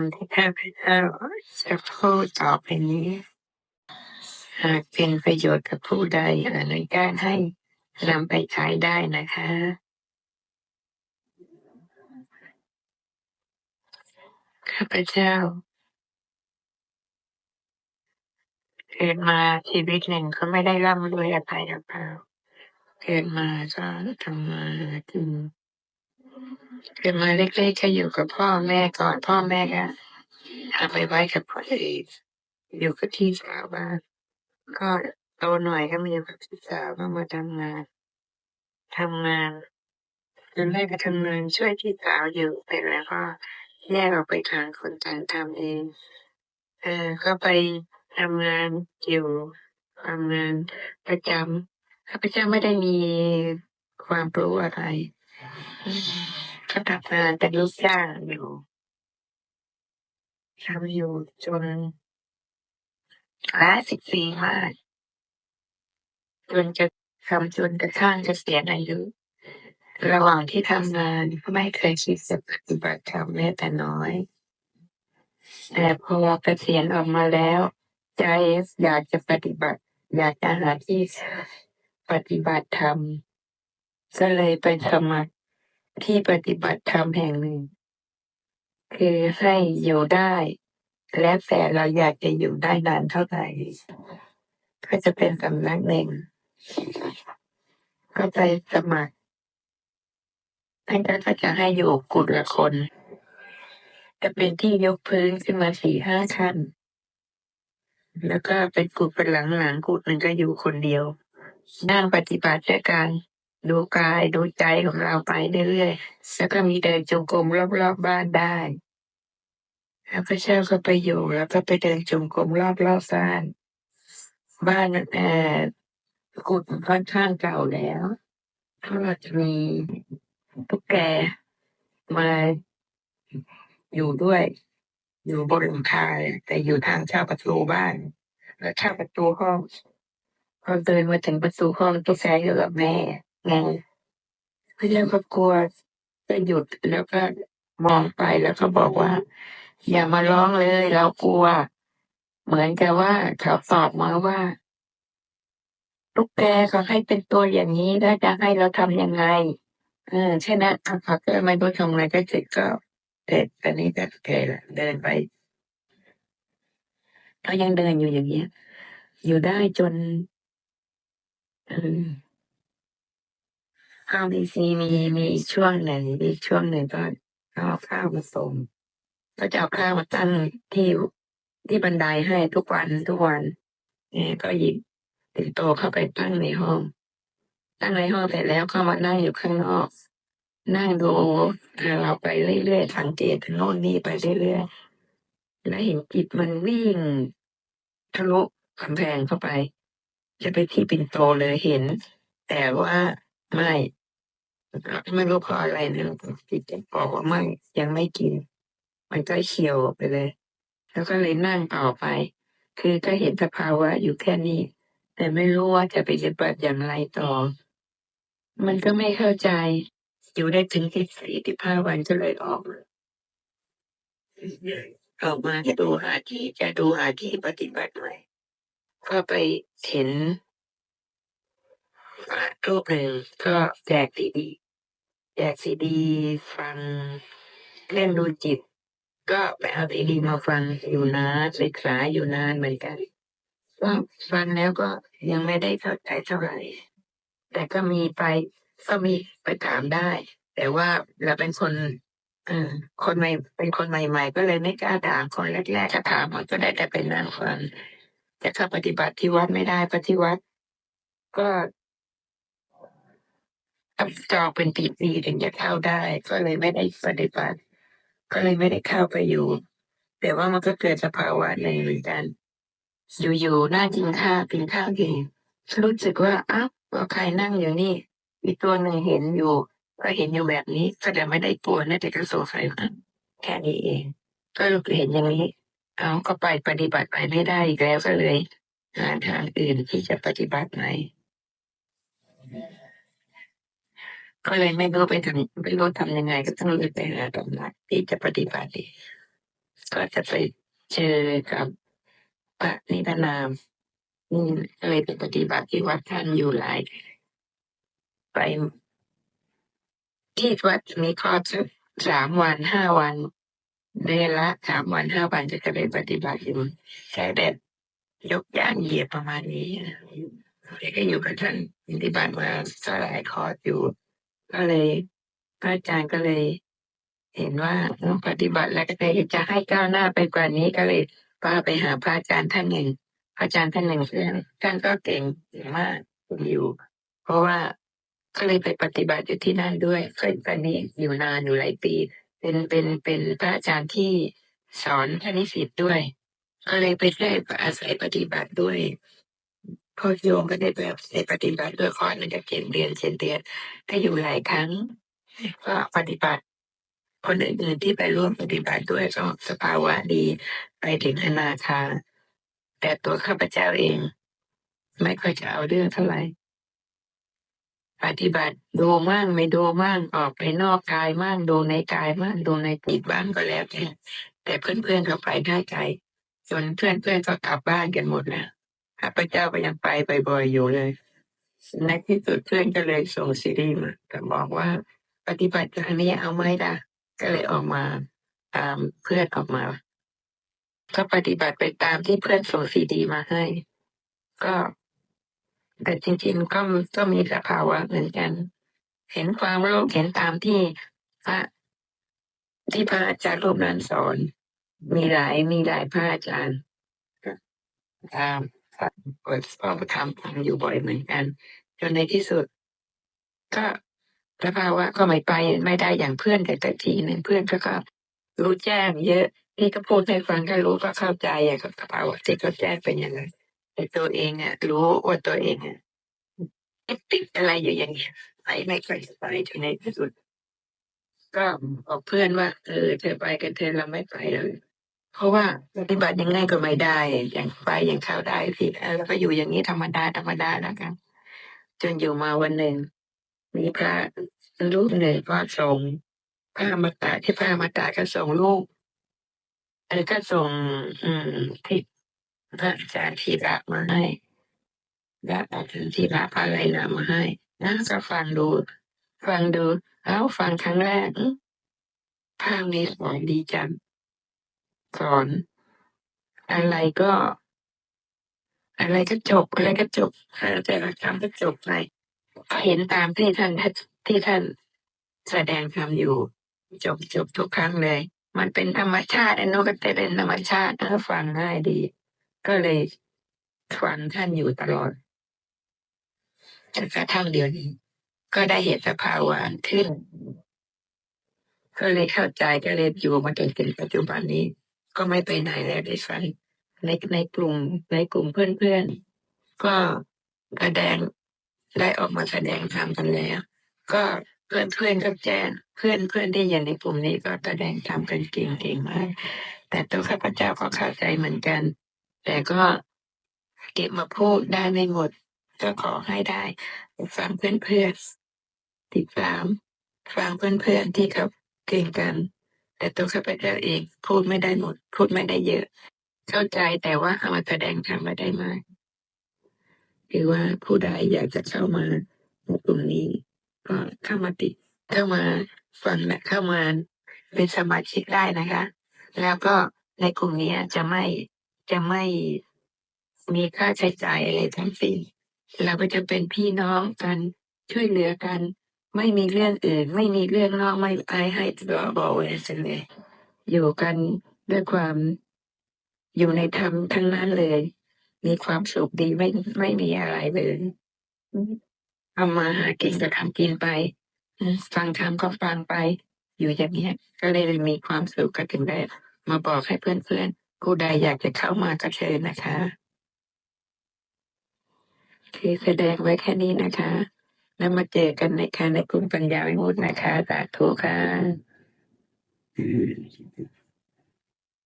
ำที่ข้าพเจ้าจะพูดต่อไปนี้ หากเป็นประโยชน์กับผู้ใดอนุญาตให้นำไปใช้ได้นะคะ ข้าพเจ้าเกิดมาชีวิตหนึ่งก็ไม่ได้ร่ำรวยอะไรหรือเปล่าเกิดมาก็ทำมาหากิน เกิดมาเล็กๆก็อยู่กับพ่อแม่ก่อนพ่อแม่ก็เอาไปไว้กับพ่อเอกอยู่กับพี่สาวบ้างก็โตหน่อยก็มาอยู่กับพี่สาวก็มาทำงานทำงานจนได้ไปทำงานช่วยพี่สาวอยู่แต่แล้วก็แยกออกไปทางคนต่างทำเองเออก็ไปทำงานอยู่ทำงานประจำข้าพเจ้าไม่ได้มีความรู้อะไร ก็ทำงานเป็นลูกจ้างอยู่ทำอยู่จนหลายสิบปีมากจนจะทำจนกระทั่งจะเกษียอายุ ระหว่างที่ทำงานก็ไม่เคยคิดจะปฏิบัติธรรมแม้แต่น้อย แต่พอเกษียณออกมาแล้ว ใจอยากจะปฏิบัติ อยากจะหาที่ปฏิบัติธรรมก็เลยไปสมัคร ที่ปฏิบัติธรรมแห่งหนึ่ง คือให้อยู่ได้ แล้วแต่เราอยากจะอยู่ได้นานเท่าไหร่ก็จะเป็นสำนักหนึ่ง ก็ไปสมัครท่านก็จะให้อยู่กุฏละคน จะเป็นที่ยกพื้นขึ้นมาสี่ห้าขั้น แล้วก็เป็นกุฏเป็นหลังๆกุฏหนึ่งก็อยู่คนเดียว นั่งปฏิบัติด้วยการ ดูกายดูใจของเราไปเรื่อยๆแล้วก็มีเดินจงกรมรอบๆบ้านได้ข้าพระเจ้าก็ไปอยู่แล้วก็ไปเดินจงกรมรอบๆบ้าน บ้านเอ่อกุฏมันค่อนข้างเก่าแล้วก็จะมีตุ๊กแกมาอยู่ด้วย อยู่บนหลังคาแต่อยู่ทางเข้าประตูบ้าน แล้วเข้าประตูห้องพอเดินมาถึงประตูห้องตุ๊กแกอยู่กับแม่ ไงพระเจ้าก็กลัวก็หยุดแล้วก็มองไปแล้วก็บอกว่า อย่ามาร้องเลย เรากลัว เหมือนกับว่าเขาตอบมาว่าตุ๊กแกเขาให้เป็นตัวอย่างนี้แล้วจะให้เราทำยังไง เออใช่นะเขาก็ไม่รู้ทำอะไรก็เสร็จก็เสร็จตอนนี้ก็โอเคละเดินไปก็ยังเดินอยู่อย่างเงี้ย อยู่ได้จน เออ ข้าวดีซีมีมีช่วงหนึ่งมีช่วงหนึ่งก็เอาข้าวมาส่งก็จะเอาข้าวมาตั้งที่ที่บันไดให้ทุกวันทุกวันเนี่ยก็หยิบติงโตเข้าไปตั้งในห้อง ตั้งในห้องเสร็จแล้วก็มานั่งอยู่ข้างนอก นั่งดูเราไปเรื่อยๆสังเกตโน่นนี่ไปเรื่อยๆแล้วเห็นจิตมันวิ่งทะลุกำแพงเข้าไป จะไปที่ปิ่นโตเลยเห็น แต่ว่า ไม่ไม่รู้เพราะอะไรนะจิตจะบอกว่าไม่ยังไม่กิน มันก็เฉียวไปเลย แล้วก็เลยนั่งต่อไป คือก็เห็นสภาวะอยู่แค่นี้ แต่ไม่รู้ว่าจะไปปฏิบัติอย่างไรต่อ มันก็ไม่เข้าใจ อยู่ได้ถึงที่สี่ที่ห้าวันก็เลยออกออกมาจะดูหาที่จะดูหาที่ปฏิบัติใหม่ก็ไปเห็น รูปหนึ่งก็แจกซีดี แจกซีดี ฟังเล่นดูจิต ก็ไปเอาซีดีมาฟังอยู่นานศึกษาอยู่นานเหมือนกันก็ฟังแล้วก็ยังไม่ได้เข้าใจเท่าไหร่ แต่ก็มีไปก็มีไปถามได้ แต่ว่าเราเป็นคนเออคนใหม่เป็นคนใหม่ ๆ ก็เลยไม่กล้าถามคนแรกๆถ้าถามมันก็ได้แต่เป็นนั่งฟังแต่ถ้าปฏิบัติที่วัดไม่ได้ปฏิวัติ ก็ ต้องจองเป็นปีๆถึงจะเข้าได้ ก็เลยไม่ได้ปฏิบัติ ก็เลยไม่ได้เข้าไปอยู่ แต่ว่ามันก็เกิดสภาวะหนึ่งเหมือนกัน อยู่ๆนั่งกินข้าวกินข้าวอยู่รู้สึกว่าอ้าวว่าใครนั่งอยู่นี่ อีกตัวหนึ่งเห็นอยู่ ก็เห็นอยู่แบบนี้ก็แต่ไม่ได้กลัวนะแต่ก็สงสัยว่าแค่นี้เองก็เห็นอย่างนี้เอาก็ไปปฏิบัติไปไม่ได้อีกแล้วก็เลยหาทางอื่นที่จะปฏิบัติใหม ก็เลยไม่รู้ไปทำไม่รู้ทำยังไง ก็ต้องเลยไปหาตำหนักที่จะปฏิบัติก็จะไปเจอกับพระนิพนามอืมก็เลยไปปฏิบัติที่วัดท่านอยู่หลายไปที่วัดมีคอร์สสามวันห้าวันเดือนละสามวันห้าวันจะจะไปปฏิบัติอยู่ใช้แบบยกย่างเหยียบประมาณนี้นะแล้วก็อยู่กับท่านปฏิบัติมาสลายคอร์สอยู่ ก็เลยพระอาจารย์ก็เลย เห็นว่าต้องปฏิบัติแล้วก็เลยจะให้ก้าวหน้าไปกว่านี้ก็เลยพาไปหาพระอาจารย์ท่านหนึ่งพระอาจารย์ท่านหนึ่งเพื่อนท่านก็เก่งมากอยู่ เพราะว่าก็เลยไปปฏิบัติอยู่ที่นั่นด้วยเคยตอนนี้อยู่นานอยู่หลายปี เป็นเป็นเป็นพระอาจารย์ที่สอนท่านนิสิตด้วย ก็เลยไปได้อาศัยปฏิบัติด้วย พอโยมก็ได้แบบอาศัยปฏิบัติด้วยคอร์สหนึงก็เจ็ดเดือนเจ็ดเดือนก็อยู่หลายครั้ง ก็ปฏิบัติ คนอื่นๆที่ไปร่วมปฏิบัติด้วยก็สภาวะดีไปถึงอนาคาแต่ตัวข้าพเจ้าเอง ไม่ค่อยจะเอาเรื่องเท่าไหร่ ปฏิบัติดูมั่งไม่ดูมั่งออกไปนอกกายมั่งดูในกายมั่งดูในจิตบ้างก็แล้วแต่แต่เพื่อนๆเขาไปได้ไกลจนเพื่อนๆก็กลับบ้านกันหมดแล้ว ข้าพเจ้าก็ยังไปบ่อยๆอยู่เลยในที่สุดเพื่อนก็เลยส่งซีรีส์มาแต่บอกว่า ปฏิบัติการนี้เอาไหมล่ะ ก็เลยออกมาตามเพื่อนออกมา ก็ปฏิบัติไปตามที่เพื่อนส่งซีดีมาให้ ก็ แต่จริง ๆ ก็ก็มีสภาวะเหมือนกัน เห็นความโลภเห็นตามที่พระที่พระอาจารย์รูปนั้นสอน มีหลายมีหลายพระอาจารย์ก็ตาม ฟังเปิดฟังทำฟังอยู่บ่อยเหมือนกัน จนในที่สุด ก็สภาวะก็ไม่ไปไม่ได้อย่างเพื่อนแต่แต่ทีหนึ่งเพื่อนก็ก็รู้แจ้งเยอะนี่ก็พูดให้ฟังก็รู้ก็เข้าใจอะกับสภาวะที่เขาแจ้งเป็นอย่างไรแต่ตัวเองอะ รู้ว่าตัวเองอะติดอะไรอยู่อย่างเงี้ยไปไม่ค่อยไปจนในที่สุด ก็บอกเพื่อนว่า เออเธอไปกันเธอเราไม่ไปเลย เพราะว่าปฏิบัติยังไงก็ไม่ได้ อย่างไปอย่างเข้าได้ผิดแล้วก็อยู่อย่างนี้ธรรมดาธรรมดาแล้วกันจนอยู่มาวันหนึ่ง มีพระรูปหนึ่งก็ส่งพระมาตาที่พระมาตาก็ส่งลูกเออก็ส่ง อืมที่พระอาจารย์ทีระมาให้พระอาจารย์ทีระพระอะไรนะมาให้นะก็ฟังดู ฟังดู เอ้าฟังครั้งแรกอื้อภาพนี้สอนดีจัง สอน อะไรก็ อะไรก็จบอะไรก็จบแต่ละคำก็จบไปก็เห็นตามที่ท่านที่ท่านแสดงธรรมอยู่ จบจบทุกครั้งเลย มันเป็นธรรมชาติอนโนก็จะเป็นธรรมชาติแล้วฟังง่ายดี ก็เลยฟังท่านอยู่ตลอดจนกระทั่งเดี๋ยวนี้ ก็ได้เห็นสภาวะขึ้น ก็เลยเข้าใจก็เลยอยู่มาจนถึงปัจจุบันนี้ ก็ไม่ไปไหนแล้วด้ฟังในในกลุ่มในกลุ่มเพื่อนๆ ก็แสดงได้ออกมาแสดงธรรมกันแล้ว ก็เพื่อนเพื่อนก็แจ้งเพื่อนเพื่อนที่อยู่ในกลุ่มนี้ก็แสดงธรรมกันเก่งๆมาก แต่ตัวข้าพเจ้าก็เข้าใจเหมือนกัน แต่ก็เก็บมาพูดได้ไม่หมด ก็ขอให้ได้ฟังเพื่อนๆติดตามฟังเพื่อนๆที่เขาเก่งกัน แต่ตัวข้าพเจ้าเองพูดไม่ได้หมด พูดไม่ได้เยอะ เข้าใจแต่ว่าเอามาแสดงธรรมไม่ได้มากคือว่าผู้ใดอยากจะเข้ามาในกลุ่มนี้ ก็เข้ามาติดเข้ามาฟังและเข้ามาเป็นสมาชิกได้นะคะ แล้วก็ในกลุ่มนี้จะไม่จะไม่มีค่าใช้จ่ายอะไรทั้งสิ้นเราก็จะเป็นพี่น้องกันช่วยเหลือกัน ไม่มีเรื่องอื่น ไม่มีเรื่องนอกไม่อายให้ตัวบอกไว้เลยอยู่กันด้วยความอยู่ในธรรมทั้งนั้นเลย มีความสุขดีไม่ไม่มีอะไรเลยทำมาหากินก็ทำกินไปฟังธรรมก็ฟังไป อยู่อย่างเงี้ก็เลยมีความสุขก็ถึงได้มาบอกให้เพื่อนๆผู้ใดอยากจะเข้ามาก็เชิญนะคะ คือแสดงไว้แค่นี้นะคะ แล้วมาเจอกันในค่ะในกลุ่มปัญญาวิมุตตินะคะสาธุค่ะ